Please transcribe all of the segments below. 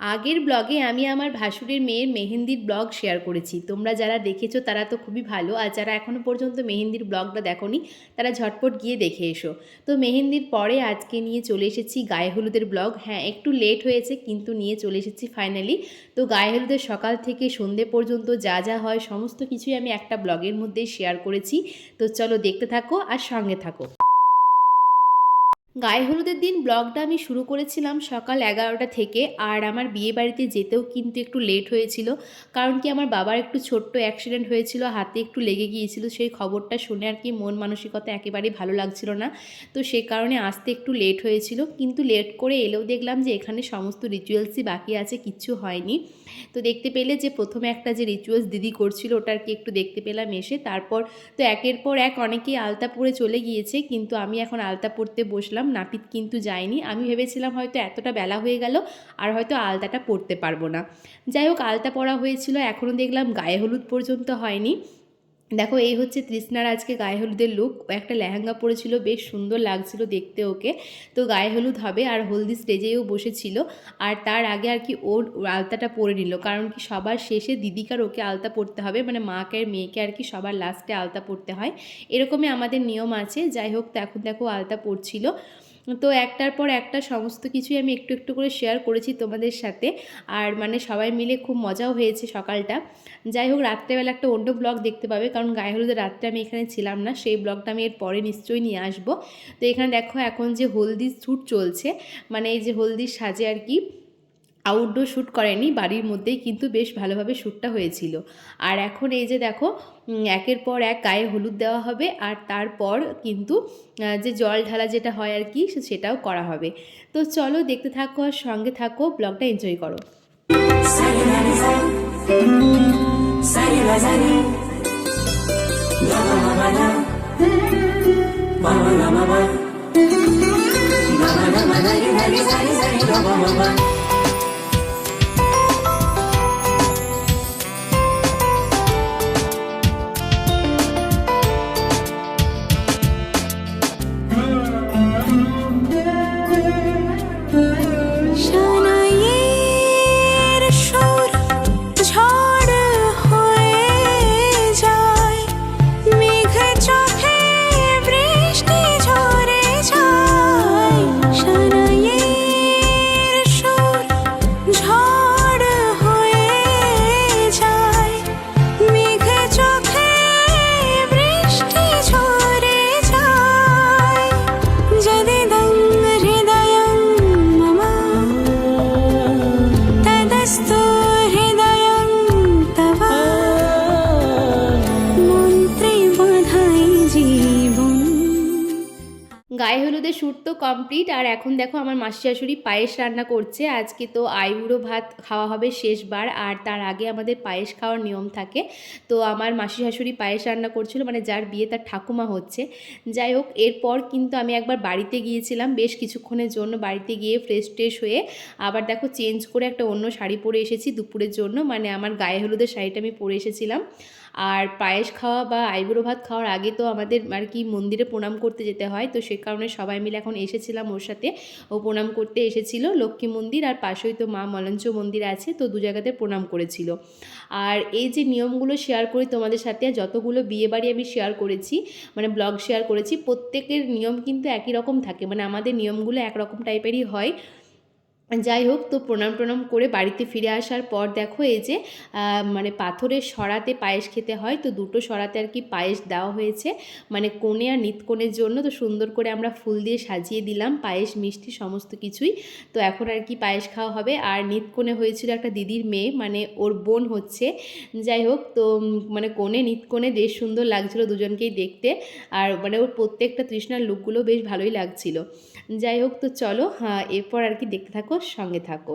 আগের ব্লগে আমি আমার ভাসুরের মেয়ের মেহেন্দির ব্লগ শেয়ার করেছি। তোমরা যারা দেখেছ তারা তো খুবই ভালো, আর যারা এখনও পর্যন্ত মেহেন্দির ব্লগটা দেখোনি, তারা ঝটপট গিয়ে দেখে এসো। তো মেহেন্দির পরে আজকে নিয়ে চলে এসেছি গায়ে হলুদের ব্লগ। হ্যাঁ একটু লেট হয়েছে, কিন্তু নিয়ে চলে এসেছি ফাইনালি তো গায়ে হলুদের সকাল থেকে সন্ধে পর্যন্ত যা যা হয়, সমস্ত কিছুই আমি একটা ব্লগের মধ্যেই শেয়ার করেছি। তো চলো দেখতে থাকো আর সঙ্গে থাকো। গায়ে হলুদের দিন ব্লগটা আমি শুরু করেছিলাম সকাল এগারোটা থেকে, আর আমার বিয়ে বাড়িতে যেতেও কিন্তু একটু লেট হয়েছিল, কারণ কি আমার বাবার একটু ছোট্ট অ্যাক্সিডেন্ট হয়েছিল, হাতে একটু লেগে গিয়েছিল, সেই খবরটা শুনে আর কি মন মানসিকতা একেবারেই ভালো লাগছিল না। তো সে কারণে আসতে একটু লেট হয়েছিল, কিন্তু লেট করে এলেও দেখলাম যে এখানে সমস্ত রিচুয়ালসই বাকি আছে, কিচ্ছু হয়নি। তো দেখতে পেলে যে প্রথমে একটা যে রিচুয়ালস দিদি করছিল, ওটা আর কি একটু দেখতে পেলাম এসে, তারপর তো একের পর এক অনেকেই আলতা পরে চলে গিয়েছে, কিন্তু আমি এখন আলতা পরতে বসলাম নাপিত কিন্তু যায়নি। আমি ভেবেছিলাম হয়তো এতটা বেলা হয়ে গেল, আর হয়তো আলতাটা পরতে পারব না। যাই হোক, আলতা পরা হয়েছিল, এখনও দেখলাম গায়ে হলুদ পর্যন্ত হয়নি। দেখো, এই হচ্ছে তৃষ্ণার আজকে গায়ে হলুদের লুক একটা লেহেঙ্গা পরেছিল, বেশ সুন্দর লাগছিল দেখতে ওকে। তো গায়ে হলুদ হবে আর হলদি স্টেজেও বসেছিল। আর তার আগে আর কি ওর আলতাটা পরে নিল। কারণ কি সবার শেষে দিদিকার ওকে আলতা পরতে হবে। মানে মাকে আর মেয়েকে আর কি সবার লাস্টে আলতা পরতে হয়। এরকমই আমাদের নিয়ম আছে। যাই হোক তো এখন দেখো আলতা পরছিল। তো একটার পর একটা সমস্ত কিছুই আমি একটু একটু করে শেয়ার করেছি তোমাদের সাথে। আর মানে সবাই মিলে খুব মজাও হয়েছে সকালটা। যাই হোক, রাত্রেবেলা একটা অন্য ব্লগ দেখতে পাবে, কারণ গায়ে হলুদের রাত্রে আমি এখানে ছিলাম না, সেই ব্লগটা আমি এর পরে নিশ্চয়ই নিয়ে আসব। তো এখানে দেখো এখন যে হলদির স্যুট চলছে মানে এই যে হলদির সাজে আর কি। আউটডোর শ্যুট করেনি, বাড়ির মধ্যেই কিন্তু বেশ ভালোভাবে শ্যুটটা হয়েছিল। আর এখন এই যে দেখো একের পর এক গায়ে হলুদ দেওয়া হবে আর তারপর কিন্তু যে জল ঢালা যেটা হয় আর কি সেটাও করা হবে। তো চলো দেখতে থাকো আর সঙ্গে থাকো ব্লগটা এনজয় করো। তো কমপ্লিট আর এখন দেখো আমার মাসি শাশুড়ি পায়েস রান্না করছে। আজকে তো আইবুড়ো ভাত খাওয়া হবে শেষবার। আর তার আগে আমাদের পায়েস খাওয়ার নিয়ম থাকে। তো আমার মাসি শাশুড়ি পায়েস রান্না করছিল মানে যার বিয়ে তার ঠাকুমা হচ্ছে। যাই হোক, এরপর কিন্তু আমি একবার বাড়িতে গিয়েছিলাম বেশ কিছুক্ষণের জন্য। বাড়িতে গিয়ে ফ্রেশ ট্রেশ হয়ে আবার দেখো চেঞ্জ করে একটা অন্য শাড়ি পরে এসেছি দুপুরের জন্য। মানে আমার গায়ে হলুদের শাড়িটা আমি পরে এসেছিলাম। আর পায়েস খাওয়া বা আইবুড়ো ভাত খাওয়ার আগে তো আমাদের আর কি মন্দিরে প্রণাম করতে যেতে হয়। তো সে কারণে সবাই মিলে এখন এসেছিলাম ওর সাথে। ও প্রণাম করতে এসেছিল লক্ষ্মী মন্দির আর পাশেই তো মা মলঞ্চ মন্দির আছে। তো দু জায়গাতে প্রণাম করেছিল। আর এই যে নিয়মগুলো শেয়ার করি তোমাদের সাথে যতগুলো বিয়ে বাড়ি আমি শেয়ার করেছি মানে ব্লগ শেয়ার করেছি, প্রত্যেকের নিয়ম কিন্তু একই রকম থাকে। মানে আমাদের নিয়মগুলো একরকম টাইপেরই হয়। যাই হোক, তো প্রণাম প্রণাম করে বাড়িতে ফিরে আসার পর দেখো এই যে মানে পাথরের সরাতে পায়েস খেতে হয়, তো দুটো সরাতে আর কি পায়েস দেওয়া হয়েছে। মানে কোণে আর নিতকোণের জন্য, তো সুন্দর করে আমরা ফুল দিয়ে সাজিয়ে দিলাম, পায়েস, মিষ্টি, সমস্ত কিছুই। তো এখন আর কি পায়েস খাওয়া হবে। আর নিতকোণে হয়েছিল একটা দিদির মেয়ে মানে ওর বোন হচ্ছে। যাই হোক, তো মানে কোণে নিতকোণে বেশ সুন্দর লাগছিল দুজনকেই দেখতে। আর মানে ওর প্রত্যেকটা তৃষ্ণার লুকগুলো বেশ ভালোই লাগছিল। যাই হোক, তো চলো হ্যাঁ এরপর আর কি দেখতে থাকো। সঙ্গে থাকো।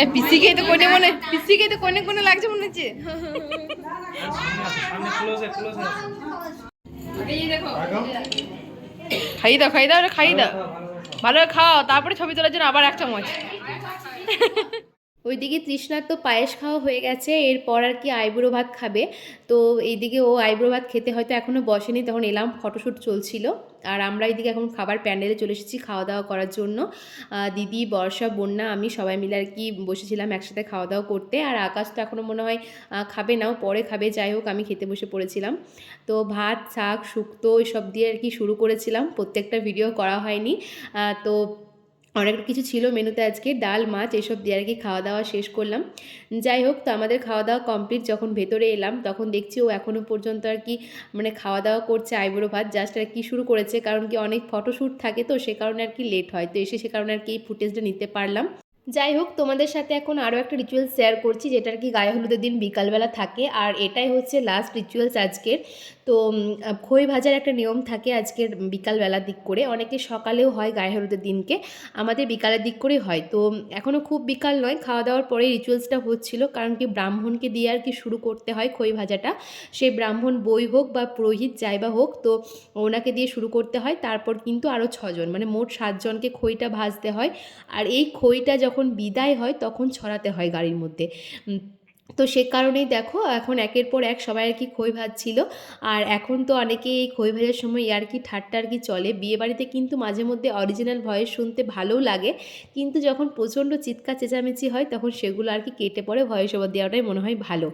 এ পিসিকেই তো কোনে মনে পিসিকেই তো কোনে কোনে লাগছে মনে হচ্ছে? খাই দাও খাই দাও খাই দাও। ভালো খাও, তারপরে ছবি তোলার জন্য আবার এক চামচ। ওইদিকে তৃষ্ণার তো পায়েস খাওয়া হয়ে গেছে, এরপর আর কি আইবুড়ো ভাত খাবে। তো এইদিকে ও আইবুড়ো ভাত খেতে হয়তো এখনও বসেনি, তখন এলাম, ফটোশ্যুট চলছিল। আর আমরা এইদিকে এখন খাবার প্যান্ডেলে চলে এসেছি খাওয়া দাওয়া করার জন্য। দিদি, বর্ষা, বন্যা, আমি সবাই মিলে আর কি বসেছিলাম একসাথে খাওয়া দাওয়া করতে। আর আকাশ তো এখনও মনে হয় খাবে নাও পরে খাবে, যাই হোক, আমি খেতে বসে পড়েছিলাম। তো ভাত, শাক, শুক্তো, এসব দিয়ে আর কি শুরু করেছিলাম, প্রত্যেকটা ভিডিও করা হয়নি। তো অনেক কিছু ছিল মেনুতে আজকে, ডাল, মাছ, এসব দিয়ে আর কি খাওয়া দাওয়া শেষ করলাম। যাই হোক, তো আমাদের খাওয়া দাওয়া কমপ্লিট যখন ভেতরে এলাম, তখন দেখছি ও এখনও পর্যন্ত আর কি মানে খাওয়া দাওয়া করছে আইবুড়ো ভাত জাস্ট আর কি শুরু করেছে, কারণ কি অনেক ফটোশ্যুট থাকে তো সে কারণে আর কি লেট হয়, তো এসে সে কারণে আর কি এই ফুটেজটা নিতে পারলাম। যাই হোক, তোমাদের সাথে এখন আরও একটা রিচুয়াল শেয়ার করছি, যেটা আর কি গায়ে হলুদের দিন বিকালবেলা থাকে, আর এটাই হচ্ছে লাস্ট রিচুয়ালস আজকের। তো খই ভাজার একটা নিয়ম থাকে আজকের বিকালবেলার দিক করে। অনেকে সকালেও হয় গায়ে হলুদের দিনকে। আমাদের বিকালের দিক করেই হয়। তো এখনও খুব বিকাল নয়। খাওয়া দাওয়ার পরে রিচুয়ালসটা হচ্ছিল। কারণ কি, ব্রাহ্মণকে দিয়ে আর কি শুরু করতে হয় খই ভাজাটা। সেই ব্রাহ্মণ বই হোক বা পুরোহিত যাই বা হোক, তো ওনাকে দিয়ে শুরু করতে হয়। তারপর কিন্তু আরও ছজন মানে মোট সাতজনকে খইটা ভাজতে হয়। আর এই খইটা যখন বিদায় হয়, তখন ছড়াতে হয় গাড়ির মধ্যে। তো সে কারণেই দেখো, এখন একের পর এক সবাই আর কি খই ভাজছিল আর এখন তো অনেকেই এই খই ভাজার সময় আর কি ঠাট্টা আর কি চলে। বিয়েবাড়িতে কিন্তু মাঝে মধ্যে অরিজিনাল ভয়েস শুনতে ভালোও লাগে। কিন্তু যখন প্রচণ্ড চিৎকার চেঁচামেচি হয়, তখন সেগুলো আর কি কেটে পড়ে ভয়েস ওভার দেওয়াটাই মনে হয় ভালো।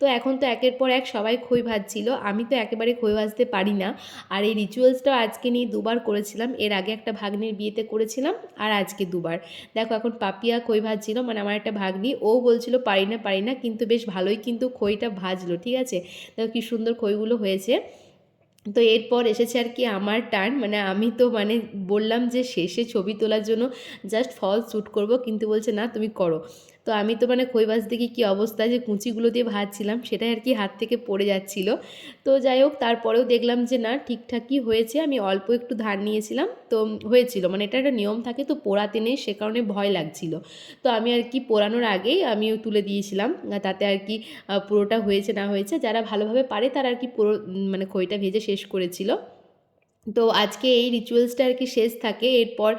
তো এখন তো একের পর এক সবাই খই ভাজছিল আমি তো একেবারে খই ভাজতে পারি না। আর এই রিচুয়ালসটাও আজকে নিয়ে দুবার করেছিলাম। এর আগে একটা ভাগ্নির বিয়েতে করেছিলাম আর আজকে দুবার। দেখো, এখন পাপিয়া খই ভাজছিল মানে আমার একটা ভাগ্নি। ও বলছিল, পারি না পারি না। কিন্তু বেশ ভালোই কিন্তু খইটা ভাজলো, ঠিক আছে? দেখো কি সুন্দর খইগুলো হয়েছে। তো এরপর এসেছে আর কি আমার টার্ন মানে আমি তো মানে বললাম যে শেষে ছবি তোলার জন্য জাস্ট ফল শ্যুট করব, কিন্তু বলছে না, তুমি করো। তো আমি তো মানে ভাজতে গিয়ে কী অবস্থা যে কুঁচিগুলো দিয়ে ভাজছিলাম সেটাই আর কি হাত থেকে পড়ে যাচ্ছিল। তো যাই হোক, তারপরেও দেখলাম যে না, ঠিকঠাকই হয়েছে। আমি অল্প একটু ধার নিয়েছিলাম, তো হয়েছিল। মানে এটা একটা নিয়ম থাকে, তো পোড়াতে নেই, সে কারণে ভয় লাগছিল। তো আমি আর কি পোড়ানোর আগেই আমিও তুলে দিয়েছিলাম তাতে আর কি পুরোটা হয়েছে না হয়েছে, যারা ভালোভাবে পারে তারা আর কি পুরো মানে খইটা ভেজে শেষ করেছিল। তো আজকে এই রিচুয়ালসটা আর কি শেষ থাকে, এরপর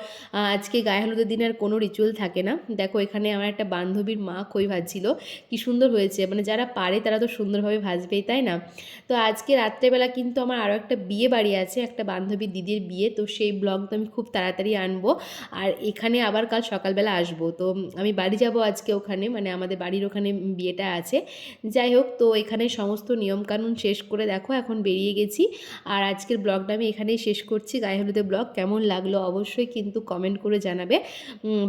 আজকে গায়ে হলুদের দিন আর কোনো রিচুয়াল থাকে না। দেখো, এখানে আমার একটা বান্ধবীর মা খই ভাজছিল, কি সুন্দর হয়েছে। মানে যারা পারে তারা তো সুন্দরভাবে ভাজবেই, তাই না? তো আজকে রাত্রেবেলা কিন্তু আমার আরও একটা বিয়ে বাড়ি আছে, একটা বান্ধবীর দিদির বিয়ে, তো সেই ব্লগ তো আমি খুব তাড়াতাড়ি আনব। আর এখানে আবার কাল সকালবেলা আসব। তো আমি বাড়ি যাব আজকে ওখানে মানে আমাদের বাড়ির ওখানে বিয়েটা আছে। যাই হোক, তো এখানে সমস্ত নিয়মকানুন শেষ করে দেখো, এখন বেরিয়ে গেছি। আর আজকের ব্লগটা আমি এখানেই শেষ করছি গায়ে হলুদে ব্লগ। কেমন লাগল অবশ্যই কিন্তু কমেন্ট করে জানাবে।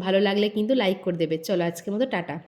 ভালো লাগলে কিন্তু লাইক করে দেবে। চলো আজকের মতো, টাটা।